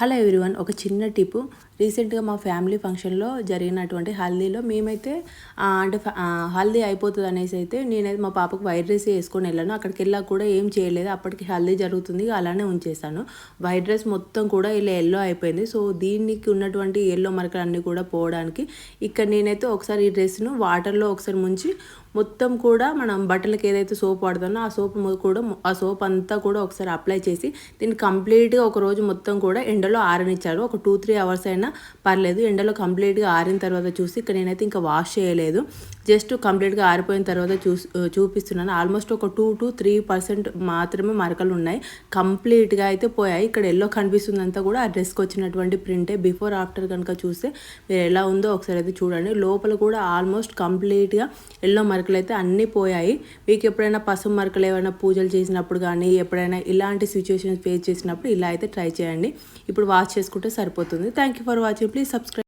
Hello everyone ఒక చిన్న tip. రీసెంట్గా మా ఫ్యామిలీ ఫంక్షన్లో జరిగినటువంటి హల్దీలో మేమైతే అంటే హల్దీ అయిపోతుంది అనేసి అయితే నేనైతే మా పాపకు వైట్ డ్రెస్ వేసుకొని వెళ్ళాను. అక్కడికి వెళ్ళాక కూడా ఏం చేయలేదు. అప్పటికి హల్దీ జరుగుతుంది. అలానే ఉంచేసాను వైట్ డ్రెస్ మొత్తం కూడా ఇలా ఎల్లో అయిపోయింది. సో దీనికి ఉన్నటువంటి ఎల్లో మరకలు అన్నీ కూడా పోవడానికి ఇక్కడ నేనైతే ఒకసారి ఈ డ్రెస్ను వాటర్లో ఒకసారి ముంచి మొత్తం కూడా మనం బట్టలకు ఏదైతే సోప్ వాడుతానో ఆ సోప్ కూడా ఆ సోప్ అంతా కూడా ఒకసారి అప్లై చేసి దీన్ని కంప్లీట్గా ఒక రోజు మొత్తం కూడా ఎండ ఎండలో ఆరనిచ్చారు ఒక టూ త్రీ అవర్స్ అయినా పర్లేదు. ఎండలో కంప్లీట్గా ఆరిన తర్వాత చూసి ఇక్కడ నేనైతే ఇంకా వాష్ చేయలేదు. జస్ట్ కంప్లీట్గా ఆరిపోయిన తర్వాత చూసి చూపిస్తున్నాను. ఆల్మోస్ట్ ఒక టూ టు త్రీ పర్సెంట్ మాత్రమే మరకలు ఉన్నాయి. కంప్లీట్గా అయితే పోయాయి. ఇక్కడ ఎల్లో కనిపిస్తుందంతా కూడా ఆ డ్రెస్కి వచ్చినటువంటి ప్రింటే. బిఫోర్ ఆఫ్టర్ కనుక చూస్తే మీరు ఎలా ఉందో ఒకసారి అయితే చూడండి. లోపల కూడా ఆల్మోస్ట్ కంప్లీట్గా ఎల్లో మరకలు అయితే అన్నీ పోయాయి. మీకు ఎప్పుడైనా పసుపు మరకలు ఏమైనా పూజలు చేసినప్పుడు కానీ ఎప్పుడైనా ఇలాంటి సిచ్యువేషన్స్ ఫేస్ చేసినప్పుడు ఇలా అయితే ట్రై చేయండి. ఇప్పుడు ఇప్పుడు వాష్ చేసుకుంటే సరిపోతుంది. Thank you for watching please subscribe